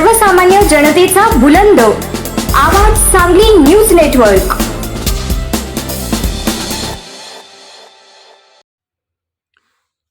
सर्वसामान्य जनतेचा बुलंद. आवाज सांगली न्यूज नेटवर्क.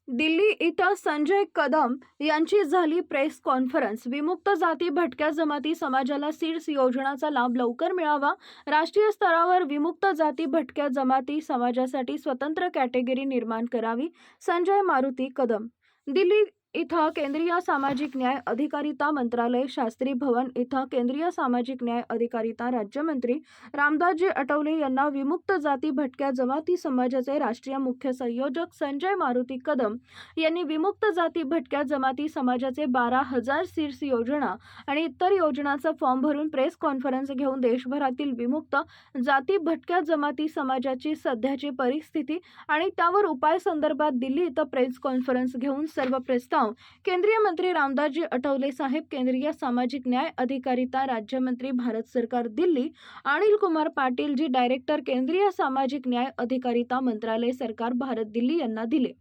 दिल्ली इथं संजय कदम यांची झाली प्रेस कॉन्फरन्स. विमुक्त जाती भटक्या जमाती समाजाला सीड्स योजनाचा लाभ लवकर मिळावा. राष्ट्रीय स्तरावर विमुक्त जाती भटक्या जमाती समाजासाठी स्वतंत्र कॅटेगरी निर्माण करावी संजय मारुती कदम. दिल्ली इथं केंद्रीय सामाजिक न्याय अधिकारिता मंत्रालय शास्त्री भवन इथं केंद्रीय सामाजिक न्याय अधिकारिता राज्यमंत्री रामदासजी आठवले यांना विमुक्त जाती भटक्या जमाती समाजाचे राष्ट्रीय मुख्य संयोजक संजय मारुती कदम यांनी विमुक्त जाती भटक्या जमाती समाजाचे बारा हजार सीट्स योजना आणि इतर योजनांचा फॉर्म भरून प्रेस कॉन्फरन्स घेऊन देशभरातील विमुक्त जाती भटक्या जमाती समाजाची सध्याची परिस्थिती आणि त्यावर उपाय संदर्भात दिल्ली इथं प्रेस कॉन्फरन्स घेऊन सर्व प्रस्ताव केंद्रीय मंत्री रामदासजी आठवले साहेब केंद्रीय सामाजिक न्याय अधिकारिता राज्यमंत्री भारत सरकार दिल्ली अनिल कुमार पाटील जी डायरेक्टर केंद्रीय सामाजिक न्याय अधिकारिता मंत्रालय सरकार भारत दिल्ली यांना दिले.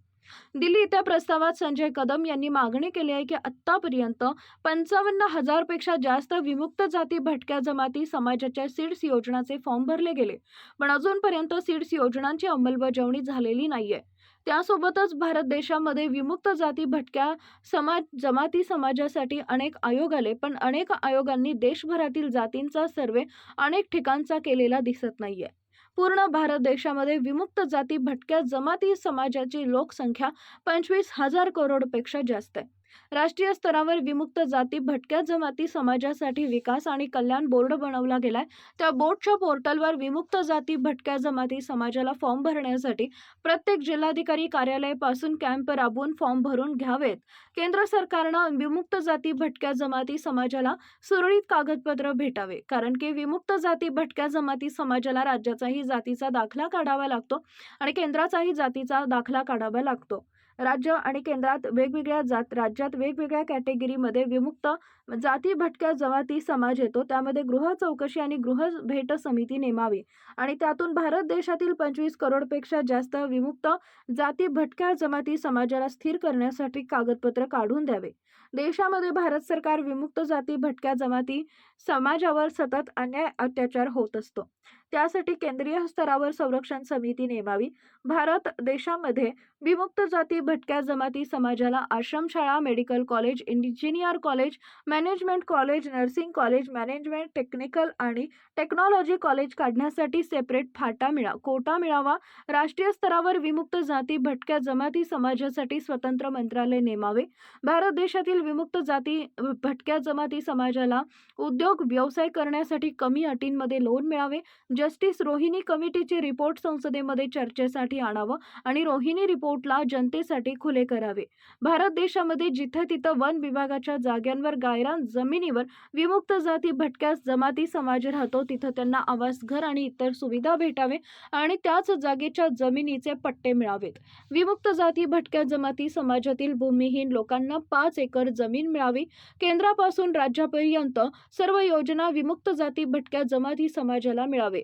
दिल्ली इथं प्रस्तावात संजय कदम यांनी मागणी केली आहे की आत्तापर्यंत पंचावन्न हजारपेक्षा जास्त विमुक्त जाती भटक्या जमाती समाजाच्या सीड्स योजनाचे फॉर्म भरले गेले पण अजूनपर्यंत सीड्स योजनांची अंमलबजावणी झालेली नाहीये. त्यासोबतच भारत देशामध्ये विमुक्त जाती भटक्या समाज जमाती समाजासाठी अनेक आयोग आले पण अनेक आयोगांनी देशभरातील जातींचा सर्वे अनेक ठिकाणचा केलेला दिसत नाहीये. पूर्ण भारत देशामध्ये विमुक्त जाती भटक्या जमाती समाजाची लोकसंख्या पंचवीस हजार करोडपेक्षा जास्त आहे. राष्ट्रीय स्तरावर विमुक्त जाती भटक्या जमाती समाजासाठी विकास आणि कल्याण बोर्ड बनवला गेलाय. त्या बोर्डच्या पोर्टलवर विमुक्त जाती भटक्या जमाती समाजाला फॉर्म भरण्यासाठी प्रत्येक जिल्हाधिकारी कार्यालयापासून कॅम्प राबवून फॉर्म भरून घ्यावेत. केंद्र सरकारनं विमुक्त जाती भटक्या जमाती समाजाला सुरळीत कागदपत्र भेटावे कारण की विमुक्त जाती भटक्या जमाती समाजाला राज्याचाही जातीचा दाखला काढावा लागतो आणि केंद्राचाही जातीचा दाखला काढावा लागतो. राज्य आणि केंद्रात वेगवेगळ्या जात राज्यात वेगवेगळ्या कॅटेगरीमध्ये विमुक्त जाती भटक्या जमाती समाज येतो. त्यामध्ये गृह चौकशी आणि गृह भेट समिती नेमावी. आणि त्यातून भारत देशातील पंचवीस करोडपेक्षा जास्त विमुक्त जाती भटक्या जमाती समाजाला स्थिर करण्यासाठी कागदपत्र काढून द्यावे. देशामध्ये भारत सरकार विमुक्त जाती भटक्या जमाती समाजावर सतत अन्याय अत्याचार होत असतो. त्यासाठी केंद्रीय स्तरावर संरक्षण समिती नेमावी. भारत देशामध्ये विमुक्त जाती भटक्या जमाती समाजाला आश्रमशाळा medical college engineer college management college nursing college management technical आणि टेक्नॉलॉजी कॉलेज काढण्यासाठी सेपरेट फाटा मिळा कोटा मिळावा. राष्ट्रीय स्तरावर विमुक्त जाती भटक्या जमाती समाजासाठी स्वतंत्र मंत्रालय नेमावे. भारत देशातील विमुक्त जाती भटक्या जमाती समाजाला उद्योग व्यवसाय करण्यासाठी कमी अटींमध्ये लोन मिळावे. जस्टिस रोहिणी कमिटीचे रिपोर्ट संसदेमध्ये चर्चेसाठी आणावं आणि रोहिणी रिपोर्टला जनतेसाठी खुले करावे. भारत देशामध्ये जिथं तिथं वन विभागाच्या जाग्यांवर गायरान जमिनीवर विमुक्त जाती भटक्या जमाती समाज राहतो तिथं त्यांना आवास घर आणि इतर सुविधा भेटावे आणि त्याच जागेच्या जमिनीचे पट्टे मिळावेत. विमुक्त जाती भटक्या जमाती समाजातील भूमिहीन लोकांना पाच एकर जमीन मिळावी. केंद्रापासून राज्यापर्यंत सर्व योजना विमुक्त जाती भटक्या जमाती समाजाला मिळावे.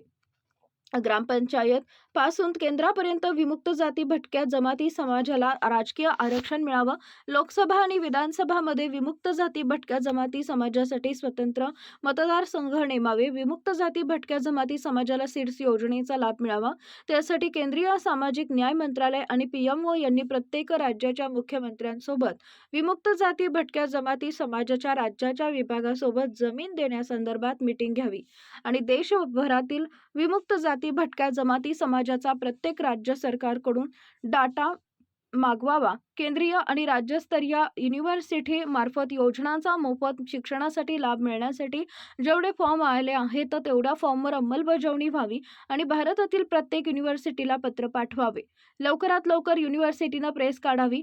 ग्रामपंचायत पासून केंद्रापर्यंत विमुक्त जाती भटक्या जमाती समाजाला राजकीय आरक्षण मिळावं. लोकसभा आणि विधानसभामध्ये विमुक्त जाती भटक्या जमाती समाजासाठी स्वतंत्र मतदारसंघ नेमावे विमुक्त जाती भटक्या जमाती समाजाला सीड्स योजनेचा लाभ मिळावा. त्यासाठी केंद्रीय सामाजिक न्याय मंत्रालय आणि पीएमओ यांनी प्रत्येक राज्याच्या मुख्यमंत्र्यांसोबत विमुक्त जाती भटक्या जमाती समाजाच्या राज्याच्या विभागासोबत जमीन देण्यासंदर्भात मीटिंग घ्यावी आणि देशभरातील विमुक्त जाती भटक्या जमाती समाज समाजाचा प्रत्येक राज्य सरकारकडून डाटा मागवावा. केंद्रीय आणि राज्यस्तरीय युनिव्हर्सिटी मार्फत योजनांचा मोफत शिक्षणासाठी लाभ मिळण्यासाठी जेवढे फॉर्म आले आहेत तर तेवढ्या फॉर्मवर अंमलबजावणी व्हावी आणि भारतातील प्रत्येक युनिव्हर्सिटीला पत्र पाठवावे. लवकरात लवकर युनिव्हर्सिटीनं प्रेस काढावी.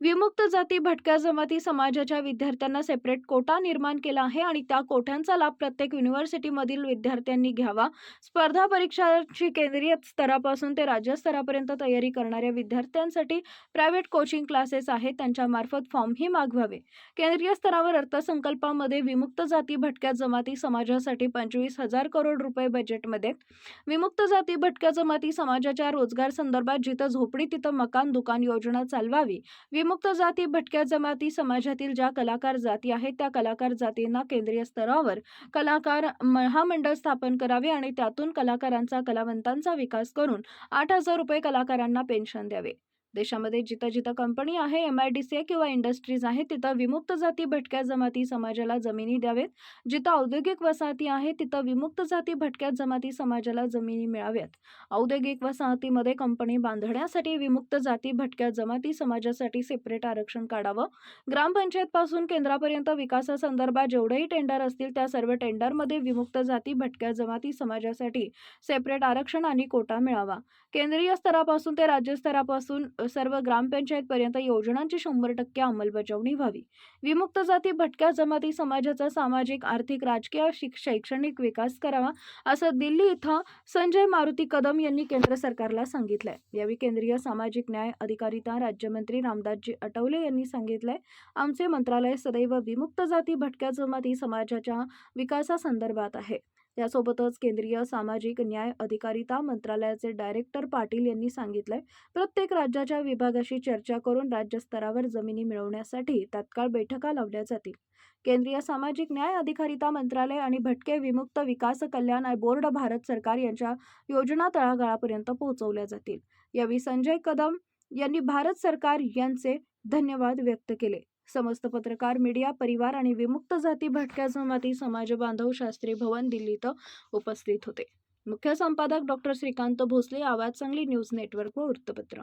विमुक्त जाती भटक्या जमाती समाजाच्या विद्यार्थ्यांना सेपरेट कोटा निर्माण केला आहे आणि त्या कोट्यांचा लाभ प्रत्येक युनिव्हर्सिटीमधील विद्यार्थ्यांनी घ्यावा. स्पर्धा परीक्षांची केंद्रीय स्तरापासून ते राज्य स्तरापर्यंत तयारी करणाऱ्या विद्यार्थ्यांसाठी प्रायव्हेट कोचिंग क्लासेस आहेत. त्यांच्यामार्फत फॉर्मही मागवावे. केंद्रीय स्तरावर अर्थसंकल्पामध्ये विमुक्त जाती भटक्या जमाती समाजासाठी पंचवीस हजार करोड रुपये बजेटमध्ये विमुक्त जाती भटक्या जमाती समाजाच्या रोजगार संदर्भात जिथं झोपडी तिथं मकान दुकान योजना चालवावी. विमुक्त जाती भटक्या जमाती समाजातील ज्या कलाकार जाती आहेत त्या कलाकार जातींना केंद्रीय स्तरावर कलाकार महामंडळ स्थापन करावे आणि त्यातून कलाकारांचा कलावंतांचा विकास करून आठ हजार रुपये कलाकारांना पेन्शन द्यावे. देशामध्ये जिथं जिथं कंपनी आहे एम आय डी सी किंवा इंडस्ट्रीज आहे तिथं विमुक्त जाती भटक्या जमाती समाजाला जमिनी द्यावेत. जिथं औद्योगिक वसाहती आहे तिथं विमुक्त जाती भटक्या जमाती समाजाला जमिनी मिळाव्यात. औद्योगिक वसाहतीमध्ये कंपनी बांधण्यासाठी विमुक्त जाती भटक्या जमाती समाजासाठी सेपरेट आरक्षण काढावं. ग्रामपंचायत पासून केंद्रापर्यंत विकासासंदर्भात जेवढेही टेंडर असतील त्या सर्व टेंडरमध्ये विमुक्त जाती भटक्या जमाती समाजासाठी सेपरेट आरक्षण आणि कोटा मिळावा. केंद्रीय स्तरापासून ते राज्यस्तरापासून सर्व ग्रामपंचायतपर्यंत योजनांची शंभर टक्के अंमलबजावणी व्हावी. विमुक्त जाती भटक्या जमाती समाजाचा सामाजिक आर्थिक राजकीय शैक्षणिक विकास करावा असं दिल्ली इथं संजय मारुती कदम यांनी केंद्र सरकारला सांगितलंय. यावेळी केंद्रीय सामाजिक न्याय अधिकारिता राज्यमंत्री रामदासजी आठवले यांनी सांगितलंय आमचे मंत्रालय सदैव विमुक्त जाती भटक्या जमाती समाजाच्या विकासासंदर्भात आहे. यासोबतच केंद्रीय सामाजिक न्याय अधिकारिता मंत्रालयाचे डायरेक्टर पाटील यांनी सांगितलंय प्रत्येक राज्याच्या विभागाशी चर्चा करून राज्यस्तरावर जमिनी मिळवण्यासाठी तात्काळ बैठका लावल्या जातील. केंद्रीय सामाजिक न्याय अधिकारिता मंत्रालय आणि भटके विमुक्त विकास कल्याण बोर्ड भारत सरकार यांच्या योजना तळागाळापर्यंत पोहोचवल्या जातील. यावेळी संजय कदम यांनी भारत सरकार यांचे धन्यवाद व्यक्त केले. समस्त पत्रकार मीडिया परिवार आणि विमुक्त जाती भटक्या जमाती समाज बांधव शास्त्री भवन दिल्ली इथं उपस्थित होते. मुख्य संपादक डॉक्टर श्रीकांत भोसले आवाज सांगली न्यूज नेटवर्क व वृत्तपत्र.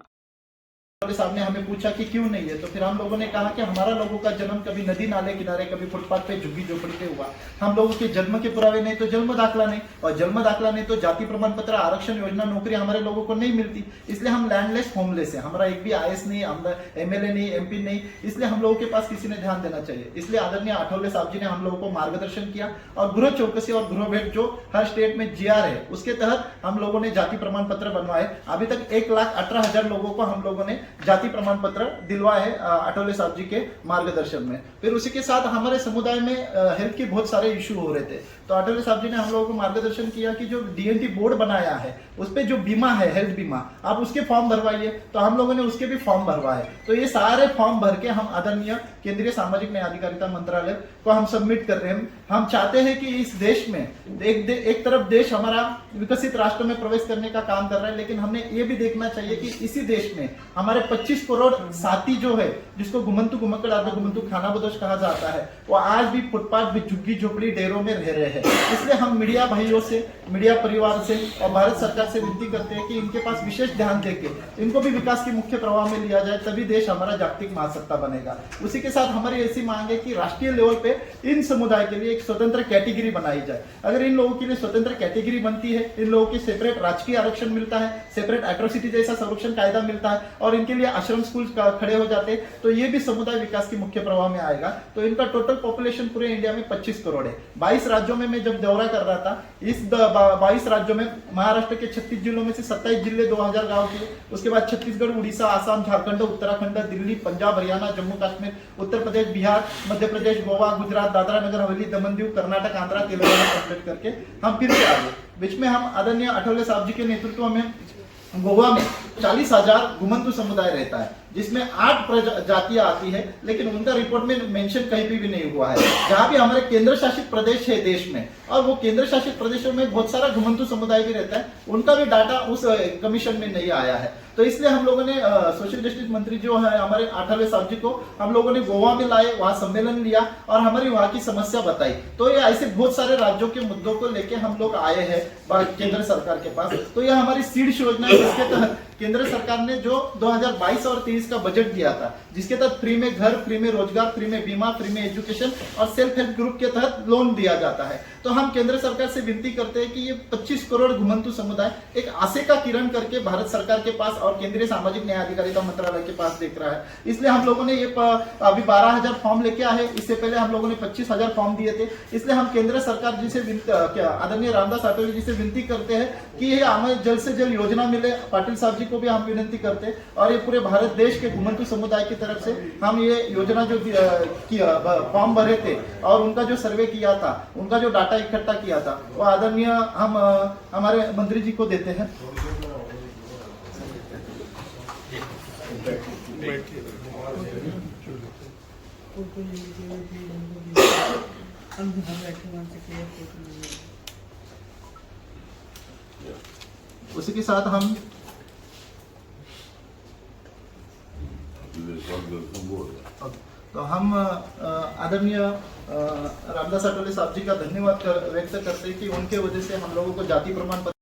हमारे सामने हमें पूछा कि क्यों नहीं है? तो फिर हम लोगों ने कहा कि हमारा लोगों का जन्म कभी नदी नाले किनारे, कभी फुटपाथ पे झुग्गी झोपड़ी पे हुआ। हम लोगों के जन्म के पुरावे नहीं तो जन्म दाखला नहीं। और जन्म दाखला नहीं तो जाति प्रमाण पत्र, आरक्षण योजना, नौकरी हमारे लोगों को नहीं मिलती। इसलिए हम लैंडलेस होमलेस है। हमारा एक भी आई नहीं एमएलए नहीं एमपी नहीं। इसलिए हम लोगों के पास किसी ने ध्यान देना चाहिए। इसलिए आदरणीय आठवले साहब जी ने हम लोगों को मार्गदर्शन किया। और गृह चौकसी और गृह भेंट जो हर स्टेट में जीआर है, उसके तहत हम लोगों ने जाति प्रमाण पत्र बनवाए। अभी तक एक लाख अठारह हज़ार लोगों को हम लोगों ने जाति प्रमाण पत्र दिलवाए हैं, अ, आठवले साहब जी के मार्गदर्शन में। फिर उसी के साथ हमारे समुदाय में हेल्थ के बहुत सारे इशू हो रहे थे। तो आठवले साहब जी ने हम लोगों को मार्गदर्शन किया कि जो डीएनटी बोर्ड बनाया है उस पे जो बीमा है हेल्थ बीमा आप उसके फॉर्म भरवाइए। तो हम लोगों ने उसके भी फॉर्म भरवाए। तो ये सारे फॉर्म भर के हम आदरणीय केंद्रीय सामाजिक न्याय अधिकारिता मंत्रालय को हम सबमिट कर रहे हैं। हम चाहते हैं कि इस देश में एक दे, एक तरफ़ देश हमारा विकसित राष्ट्र में प्रवेश करने का काम कर रहा है लेकिन हमें ये भी देखना चाहिए कि इसी देश में हमारे 25 करोड़ साथी जो है, जिसको घुमंतु घुमक्कड़ आदि घुमंतु खाना बदोश कहा जाता है, वो आज भी फुटपाथ भी झुग्गी झोपड़ी डेरों में रह रहे हैं। इसलिए हम मीडिया भाइयों से, मीडिया परिवार से और भारत सरकार से विनती करते हैं कि इनके पास विशेष ध्यान देके इनको भी विकास के मुख्य प्रवाह में लिया जाए, तभी देश हमारा जागतिक महासत्ता बनेगा। उसी के साथ हमारी ऐसी मांग है कि राष्ट्रीय लेवल पे इन समुदाय के लिए एक स्वतंत्र कैटेगरी बनाई जाए। अगर इन लोगों के लिए स्वतंत्र कैटेगरी बनती है, इन लोगों की सेपरेट राजकीय आरक्षण मिलता है, सेपरेट एट्रोसिटी जैसा संरक्षण कायदा मिलता है और इनके लिए आश्रम स्कूल खड़े हो जाते तो ये भी समुदाय विकास के मुख्य प्रवाह में आएगा। तो इनका टोटल पॉपुलेशन पूरे इंडिया में 25 करोड़ है। 22 राज्यों में मैं जब दौरा कर रहा था, इस बाईस राज्यों में महाराष्ट्र के 36 जिलों में से 27 ज़िले 2000 गाँव के उसके बाद छत्तीसगढ़, उड़ीसा, आसाम, झारखंड, उत्तराखंड, दिल्ली, पंजाब, हरियाणा, जम्मू, कश्मीर, उत्तर प्रदेश, बिहार, मध्य प्रदेश, गोवा, गुजरात, दादरा नगर, हवेली, दमन दीव, कर्नाटक, आंध्रा, तेलंगाना, कंप्लीट करके हम फिर से आगे। बीच में हम आदरणीय अठौले साहब जी के नेतृत्व में गोवा में चालीस हजार घुमंतु समुदाय रहता है। जिसमें आठ जातियाँ आती है लेकिन उनका रिपोर्ट में मेंशन कहीं भी, भी नहीं हुआ है। जहाँ भी हमारे केंद्र शासित प्रदेश है देश में और वो केंद्र शासित प्रदेशों में बहुत सारा घुमंतु समुदाय भी रहता है उनका भी डाटा उस कमीशन में नहीं आया है। तो इसलिए हम लोगों ने सोशल जस्टिस मंत्री जो है हमारे आठवले साहब जी को हम लोगों ने गोवा में लाए वहाँ सम्मेलन लिया और हमारी वहाँ की समस्या बताई। तो ये ऐसे बहुत सारे राज्यों के मुद्दों को लेके हम लोग आए हैं केंद्र सरकार के पास। तो यह हमारी सीड्स योजना है जिसके तहत केंद्र सरकार ने जो 2022 और 23 का बजट दिया था, जिसके तहत फ्री में घर, फ्री में रोज़गार, फ्री में बीमा, फ्री में एजुकेशन और सेल्फ हेल्प ग्रुप के तहत लोन दिया जाता है। तो हम केंद्र सरकार से विनती करते हैं कि ये 25 करोड़ घुमंतु समुदाय एक आशे का किरण करके भारत सरकार के पास और केंद्रीय सामाजिक न्याय अधिकारिता मंत्रालय के पास देख रहा है। इसलिए हम लोगों ने ये अभी बारह हज़ार फॉर्म लेके आए इससे पहले हम लोगों ने पच्चीस हज़ार फॉर्म दिए थे। इसलिए हम केंद्र सरकार जी से आदरणीय रामदास आठवले जी से विनती करते हैं कि ये हमें जल्द से जल्द योजना मिले, पाटिल साहब जी को भी हम विनती करते और ये पूरे भारत देश के घुमंतु समुदाय की तरफ़ से हम ये योजना जो फॉर्म भरे थे और उनका जो सर्वे किया था, उनका जो डाटा इकट्ठा किया था, वो आदरणीय हम हमारे मंत्री जी को देते हैं। फ़ोटो ले लीजिए वो तो हम आदरणीय रामदास अटोले साहब जी का धन्यवाद कर, व्यक्त करते हैं कि उनके वजह से हम लोगों को जाति प्रमाण पत्र